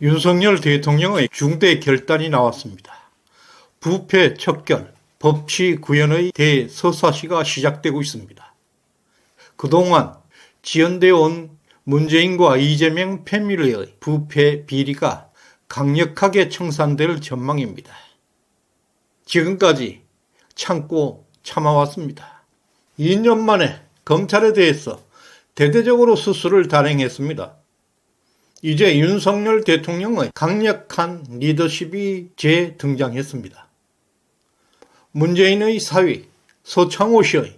윤석열 대통령의 중대 결단이 나왔습니다. 부패 척결, 법치 구현의 대서사시가 시작되고 있습니다. 그동안 지연되어 온 문재인과 이재명 패밀리의 부패 비리가 강력하게 청산될 전망입니다. 지금까지 참고 참아왔습니다. 2년 만에 검찰에 대해서 대대적으로 수술을 단행했습니다. 이제 윤석열 대통령의 강력한 리더십이 재등장했습니다. 문재인의 사위 서창호 씨의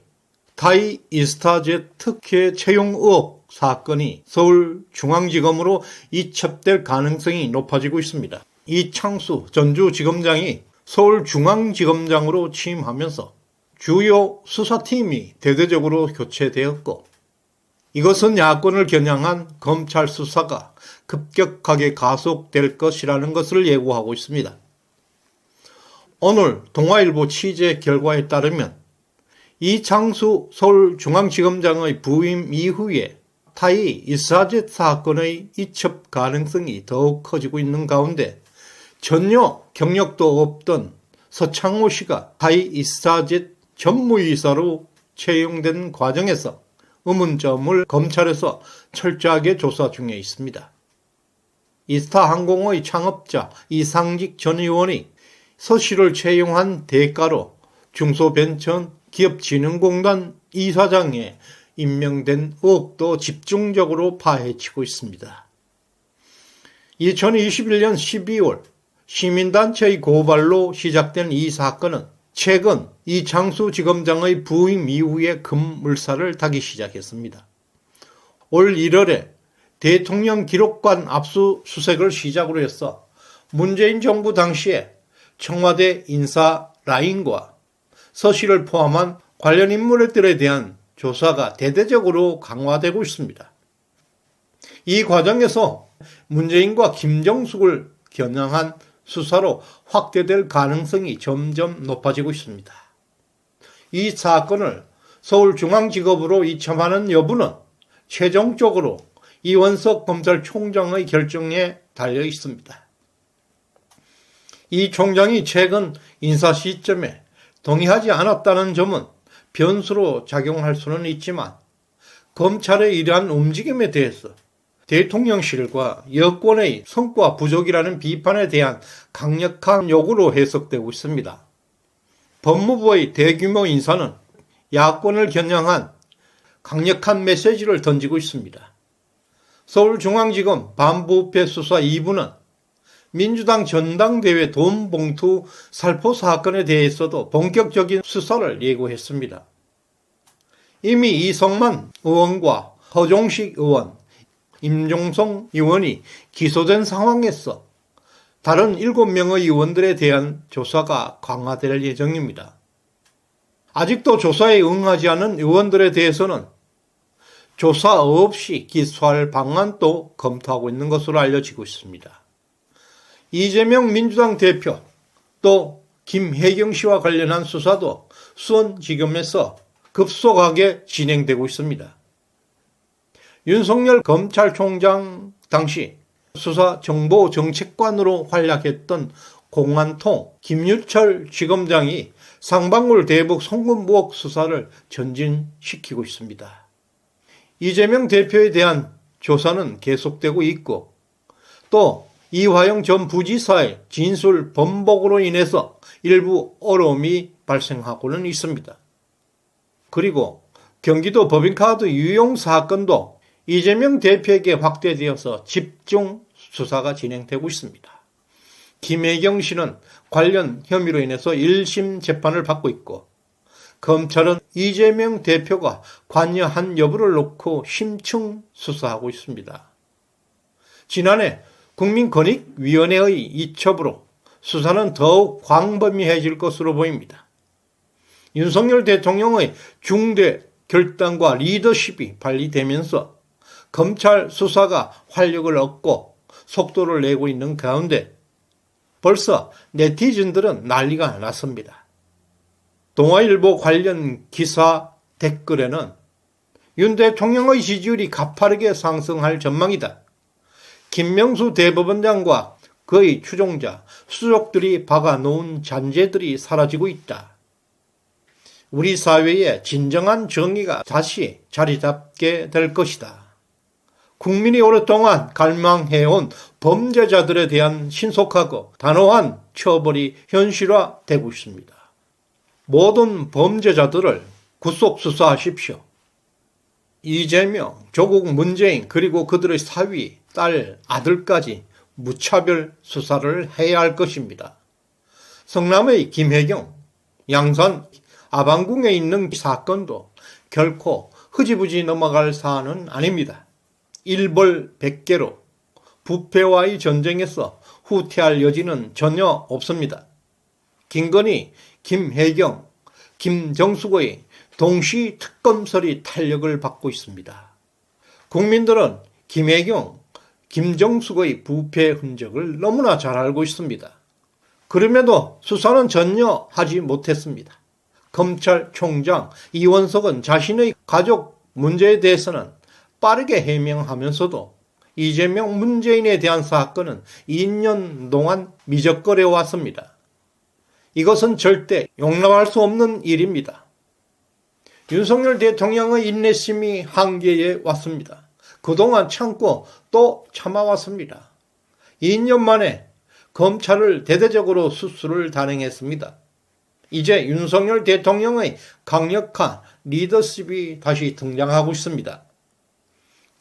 타이 이스타제 특혜 채용 의혹 사건이 서울중앙지검으로 이첩될 가능성이 높아지고 있습니다. 이창수 전주지검장이 서울중앙지검장으로 취임하면서 주요 수사팀이 대대적으로 교체되었고 이것은 야권을 겨냥한 검찰 수사가 급격하게 가속될 것이라는 것을 예고하고 있습니다. 오늘 동아일보 취재 결과에 따르면 이창수 서울중앙지검장의 부임 이후에 타이 이사젯 사건의 이첩 가능성이 더욱 커지고 있는 가운데 전혀 경력도 없던 서창호 씨가 타이 이사젯 전무이사로 채용된 과정에서 의문점을 검찰에서 철저하게 조사 중에 있습니다. 이스타 항공의 창업자 이상직 전 의원이 서 씨를 채용한 대가로 중소벤처 기업진흥공단 이사장에 임명된 의혹도 집중적으로 파헤치고 있습니다. 2021년 12월 시민단체의 고발로 시작된 이 사건은 최근 이창수 지검장의 부임 이후에 급물살을 타기 시작했습니다. 올 1월에 대통령 기록관 압수수색을 시작으로 해서 문재인 정부 당시에 청와대 인사 라인과 서씨를 포함한 관련 인물들에 대한 조사가 대대적으로 강화되고 있습니다. 이 과정에서 문재인과 김정숙을 겨냥한 수사로 확대될 가능성이 점점 높아지고 있습니다. 이 사건을 서울중앙지검으로 이첨하는 여부는 최종적으로 이원석 검찰총장의 결정에 달려 있습니다. 이 총장이 최근 인사 시점에 동의하지 않았다는 점은 변수로 작용할 수는 있지만 검찰의 이러한 움직임에 대해서 대통령실과 여권의 성과 부족이라는 비판에 대한 강력한 요구로 해석되고 있습니다. 법무부의 대규모 인사는 야권을 겨냥한 강력한 메시지를 던지고 있습니다. 서울중앙지검 반부패 수사 2부는 민주당 전당대회 돈 봉투 살포 사건에 대해서도 본격적인 수사를 예고했습니다. 이미 이성만 의원과 허종식 의원, 임종성 의원이 기소된 상황에서 다른 7명의 의원들에 대한 조사가 강화될 예정입니다. 아직도 조사에 응하지 않은 의원들에 대해서는 조사 없이 기소할 방안도 검토하고 있는 것으로 알려지고 있습니다. 이재명 민주당 대표 또 김혜경 씨와 관련한 수사도 수원지검에서 급속하게 진행되고 있습니다. 윤석열 검찰총장 당시 수사정보정책관으로 활약했던 공안통 김유철 지검장이 상방울 대북 송금 부혹 수사를 전진시키고 있습니다. 이재명 대표에 대한 조사는 계속되고 있고 또 이화영 전 부지사의 진술 번복으로 인해서 일부 어려움이 발생하고는 있습니다. 그리고 경기도 법인카드 유용 사건도 이재명 대표에게 확대되어서 집중 수사가 진행되고 있습니다. 김혜경 씨는 관련 혐의로 인해서 1심 재판을 받고 있고 검찰은 이재명 대표가 관여한 여부를 놓고 심층 수사하고 있습니다. 지난해 국민권익위원회의 이첩으로 수사는 더욱 광범위해질 것으로 보입니다. 윤석열 대통령의 중대 결단과 리더십이 발휘되면서 검찰 수사가 활력을 얻고 속도를 내고 있는 가운데 벌써 네티즌들은 난리가 났습니다. 동아일보 관련 기사 댓글에는 윤 대통령의 지지율이 가파르게 상승할 전망이다. 김명수 대법원장과 그의 추종자, 수족들이 박아놓은 잔재들이 사라지고 있다. 우리 사회에 진정한 정의가 다시 자리 잡게 될 것이다. 국민이 오랫동안 갈망해온 범죄자들에 대한 신속하고 단호한 처벌이 현실화되고 있습니다. 모든 범죄자들을 구속 수사하십시오. 이재명, 조국 문재인 그리고 그들의 사위, 딸, 아들까지 무차별 수사를 해야 할 것입니다. 성남의 김혜경, 양산 아방궁에 있는 사건도 결코 흐지부지 넘어갈 사안은 아닙니다. 일벌 백계로 부패와의 전쟁에서 후퇴할 여지는 전혀 없습니다. 김건희, 김혜경, 김정숙의 동시 특검설이 탄력을 받고 있습니다. 국민들은 김혜경, 김정숙의 부패 흔적을 너무나 잘 알고 있습니다. 그럼에도 수사는 전혀 하지 못했습니다. 검찰총장 이원석은 자신의 가족 문제에 대해서는 빠르게 해명하면서도 이재명 문재인에 대한 사건은 2년 동안 미적거려 왔습니다. 이것은 절대 용납할 수 없는 일입니다. 윤석열 대통령의 인내심이 한계에 왔습니다. 그동안 참고 또 참아왔습니다. 2년 만에 검찰을 대대적으로 수술을 단행했습니다. 이제 윤석열 대통령의 강력한 리더십이 다시 등장하고 있습니다.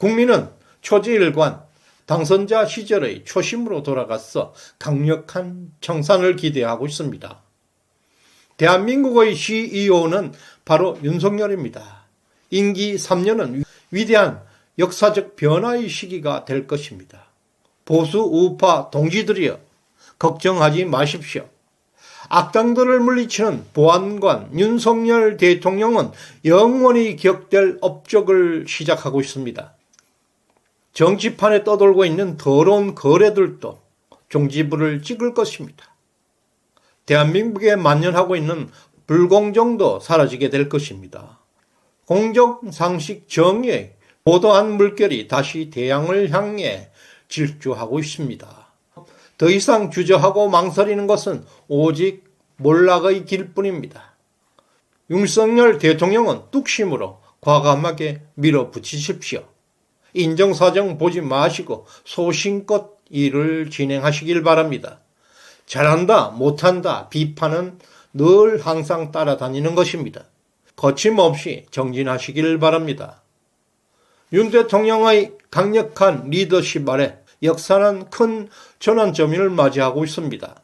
국민은 초지일관 당선자 시절의 초심으로 돌아가서 강력한 청산을 기대하고 있습니다. 대한민국의 CEO는 바로 윤석열입니다. 임기 3년은 위대한 역사적 변화의 시기가 될 것입니다. 보수 우파 동지들이여 걱정하지 마십시오. 악당들을 물리치는 보안관 윤석열 대통령은 영원히 기억될 업적을 시작하고 있습니다. 정치판에 떠돌고 있는 더러운 거래들도 종지부를 찍을 것입니다. 대한민국에 만연하고 있는 불공정도 사라지게 될 것입니다. 공정, 상식, 정의, 보도한 물결이 다시 대양을 향해 질주하고 있습니다. 더 이상 주저하고 망설이는 것은 오직 몰락의 길뿐입니다. 윤석열 대통령은 뚝심으로 과감하게 밀어붙이십시오. 인정사정 보지 마시고 소신껏 일을 진행하시길 바랍니다. 잘한다, 못한다, 비판은 늘 항상 따라다니는 것입니다. 거침없이 정진하시길 바랍니다. 윤 대통령의 강력한 리더십 아래 역사는 큰 전환점을 맞이하고 있습니다.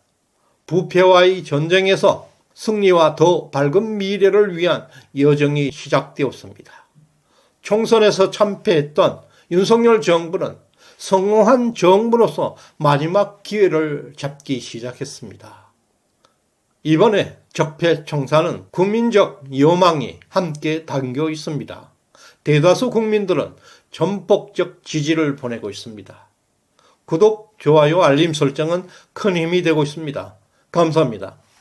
부패와의 전쟁에서 승리와 더 밝은 미래를 위한 여정이 시작되었습니다. 총선에서 참패했던 윤석열 정부는 성공한 정부로서 마지막 기회를 잡기 시작했습니다. 이번에 적폐청산은 국민적 요망이 함께 담겨 있습니다. 대다수 국민들은 전폭적 지지를 보내고 있습니다. 구독, 좋아요, 알림 설정은 큰 힘이 되고 있습니다. 감사합니다.